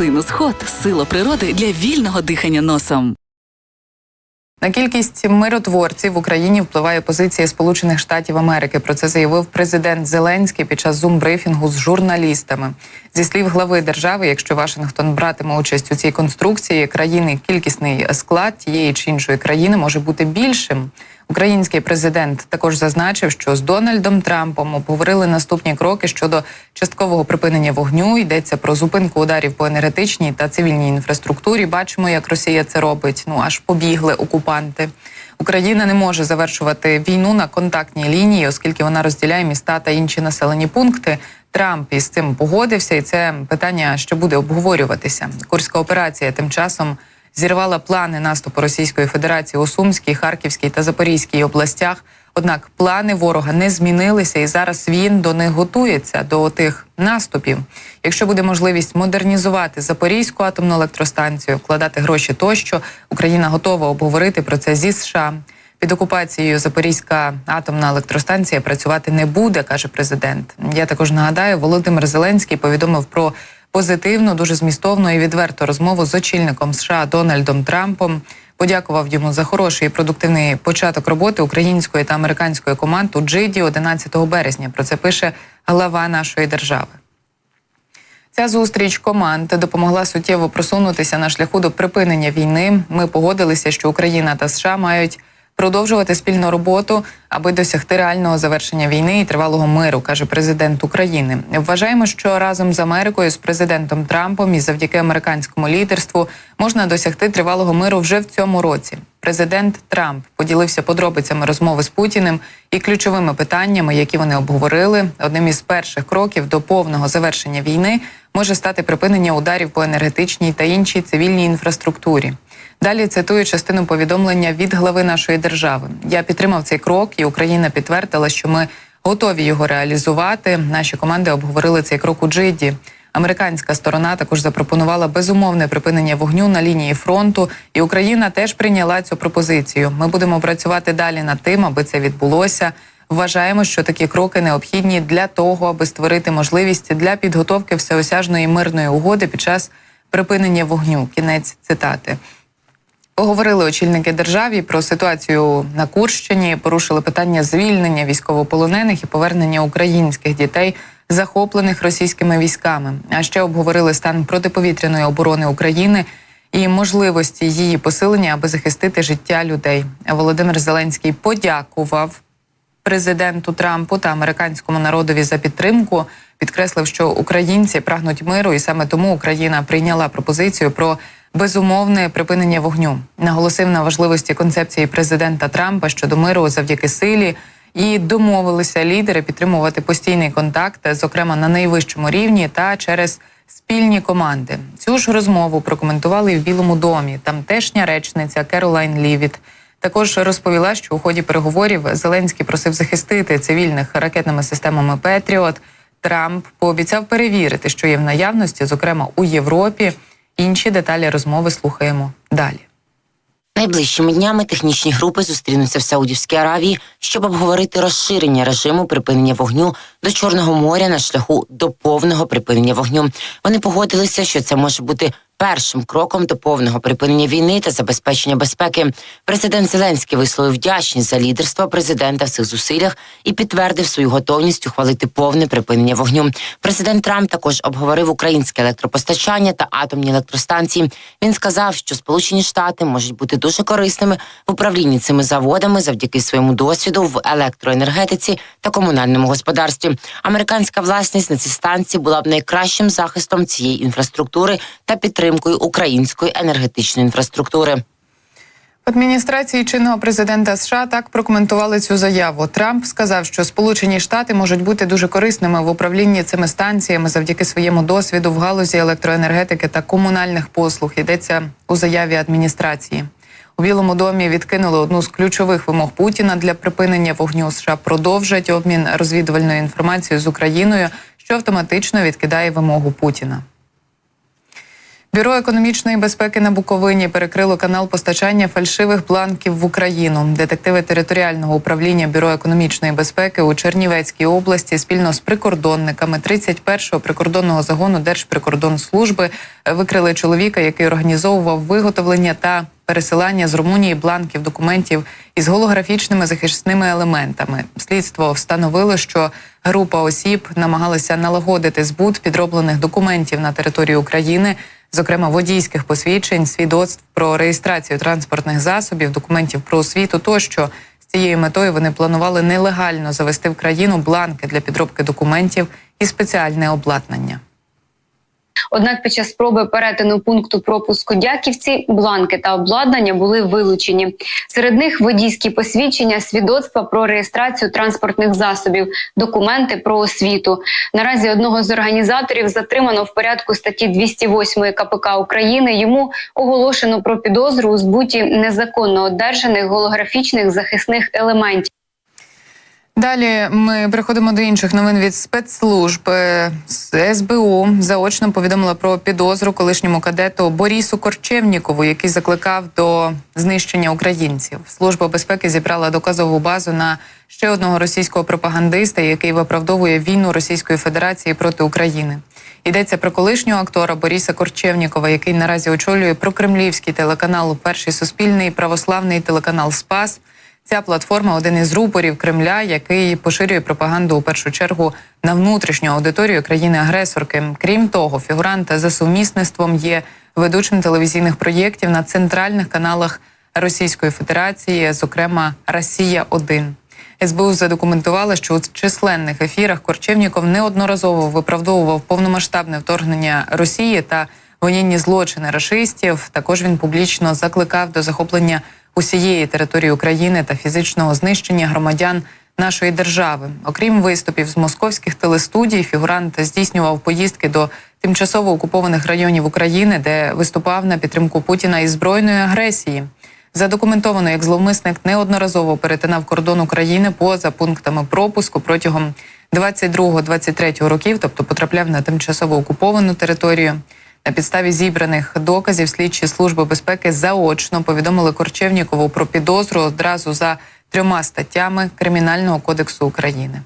Синус сила природи для вільного дихання носом. На кількість миротворців в Україні впливає позиція Сполучених Штатів Америки. Про це заявив президент Зеленський під час зум-брифінгу з журналістами. Зі слів глави держави, якщо Вашингтон братиме участь у цій конструкції, країни кількісний склад тієї чи іншої країни може бути більшим. Український президент також зазначив, що з Дональдом Трампом обговорили наступні кроки щодо часткового припинення вогню. Йдеться про зупинку ударів по енергетичній та цивільній інфраструктурі. Бачимо, як Росія це робить. Ну аж побігли окупанти. Україна не може завершувати війну на контактній лінії, оскільки вона розділяє міста та інші населені пункти. Трамп із цим погодився, і це питання, що буде обговорюватися. Курська операція тим часом зірвала плани наступу Російської Федерації у Сумській, Харківській та Запорізькій областях. Однак плани ворога не змінилися, і зараз він до них готується до тих наступів. Якщо буде можливість модернізувати Запорізьку атомну електростанцію, вкладати гроші тощо, Україна готова обговорити про це зі США. Під окупацією Запорізька атомна електростанція працювати не буде, каже президент. Я також нагадаю, Володимир Зеленський повідомив про позитивну, дуже змістовну і відверту розмову з очільником США Дональдом Трампом. Подякував йому за хороший і продуктивний початок роботи української та американської команд у Джиді 11 березня. Про це пише глава нашої держави. Ця зустріч команд допомогла суттєво просунутися на шляху до припинення війни. Ми погодилися, що Україна та США мають продовжувати спільну роботу, аби досягти реального завершення війни і тривалого миру, каже президент України. Вважаємо, що разом з Америкою, з президентом Трампом і завдяки американському лідерству можна досягти тривалого миру вже в цьому році. Президент Трамп поділився подробицями розмови з Путіним і ключовими питаннями, які вони обговорили. Одним із перших кроків до повного завершення війни може стати припинення ударів по енергетичній та іншій цивільній інфраструктурі. Далі цитую частину повідомлення від глави нашої держави. Я підтримав цей крок, і Україна підтвердила, що ми готові його реалізувати. Наші команди обговорили цей крок у Джиді. Американська сторона також запропонувала безумовне припинення вогню на лінії фронту, і Україна теж прийняла цю пропозицію. Ми будемо працювати далі над тим, аби це відбулося. Вважаємо, що такі кроки необхідні для того, аби створити можливість для підготовки всеосяжної мирної угоди під час припинення вогню. Кінець цитати. Поговорили очільники державі про ситуацію на Курщині, порушили питання звільнення військовополонених і повернення українських дітей, захоплених російськими військами. А ще обговорили стан протиповітряної оборони України і можливості її посилення, аби захистити життя людей. Володимир Зеленський подякував президенту Трампу та американському народові за підтримку. Підкреслив, що українці прагнуть миру, і саме тому Україна прийняла пропозицію про безумовне припинення вогню. Наголосив на важливості концепції президента Трампа щодо миру завдяки силі. І домовилися лідери підтримувати постійний контакт, зокрема на найвищому рівні та через спільні команди. Цю ж розмову прокоментували в Білому домі. Тамтешня речниця Керолайн Лівіт також розповіла, що у ході переговорів Зеленський просив захистити цивільних ракетними системами Петріот. Трамп пообіцяв перевірити, що є в наявності, зокрема у Європі. Інші деталі розмови слухаємо далі. Найближчими днями технічні групи зустрінуться в Саудівській Аравії, щоб обговорити розширення режиму припинення вогню до Чорного моря на шляху до повного припинення вогню. Вони погодилися, що це може бути першим кроком до повного припинення війни та забезпечення безпеки. Президент Зеленський висловив вдячність за лідерство президента в цих зусиллях і підтвердив свою готовність ухвалити повне припинення вогню. Президент Трамп також обговорив українське електропостачання та атомні електростанції. Він сказав, що Сполучені Штати можуть бути дуже корисними в управлінні цими заводами завдяки своєму досвіду в електроенергетиці та комунальному господарстві. Американська власність на ці станції була б найкращим захистом цієї інфраструктури та підтримкою української енергетичної інфраструктури. Адміністрації чинного президента США так прокоментували цю заяву. Трамп сказав, що Сполучені Штати можуть бути дуже корисними в управлінні цими станціями завдяки своєму досвіду в галузі електроенергетики та комунальних послуг. Йдеться у заяві адміністрації. У Білому домі відкинули одну з ключових вимог Путіна для припинення вогню. США продовжать обмін розвідувальною інформацією з Україною, що автоматично відкидає вимогу Путіна. Бюро економічної безпеки на Буковині перекрило канал постачання фальшивих бланків в Україну. Детективи територіального управління Бюро економічної безпеки у Чернівецькій області спільно з прикордонниками 31-го прикордонного загону Держприкордонслужби викрили чоловіка, який організовував виготовлення та пересилання з Румунії бланків документів із голографічними захисними елементами. Слідство встановило, що група осіб намагалася налагодити збут підроблених документів на території України, зокрема водійських посвідчень, свідоцтв про реєстрацію транспортних засобів, документів про освіту тощо. Цією метою вони планували нелегально завести в країну бланки для підробки документів і спеціальне обладнання. Однак під час спроби перетину пункту пропуску дяківці бланки та обладнання були вилучені. Серед них водійські посвідчення, свідоцтва про реєстрацію транспортних засобів, документи про освіту. Наразі одного з організаторів затримано в порядку статті 208 КПК України. Йому оголошено про підозру у збуті незаконно одержаних голографічних захисних елементів. Далі ми переходимо до інших новин від спецслужб. СБУ заочно повідомила про підозру колишньому кадету Борісу Корчевнікову, який закликав до знищення українців. Служба безпеки зібрала доказову базу на ще одного російського пропагандиста, який виправдовує війну Російської Федерації проти України. Йдеться про колишнього актора Боріса Корчевнікова, який наразі очолює прокремлівський телеканал Перший суспільний православний телеканал Спас. Ця платформа один із рупорів Кремля, який поширює пропаганду у першу чергу на внутрішню аудиторію країни-агресорки. Крім того, фігурант за сумісництвом є ведучим телевізійних проєктів на центральних каналах Російської Федерації, зокрема Росія 1 СБУ задокументувала, що у численних ефірах Корчевніков неодноразово виправдовував повномасштабне вторгнення Росії та воєнні злочини рашистів. Також він публічно закликав до захоплення усієї території України та фізичного знищення громадян нашої держави. Окрім виступів з московських телестудій, фігурант здійснював поїздки до тимчасово окупованих районів України, де виступав на підтримку Путіна із збройної агресії. Задокументовано, як зловмисник неодноразово перетинав кордон України поза пунктами пропуску протягом 22-23 років, тобто потрапляв на тимчасово окуповану територію. На підставі зібраних доказів слідчі служби безпеки заочно повідомили Корчевнікову про підозру одразу за трьома статтями Кримінального кодексу України.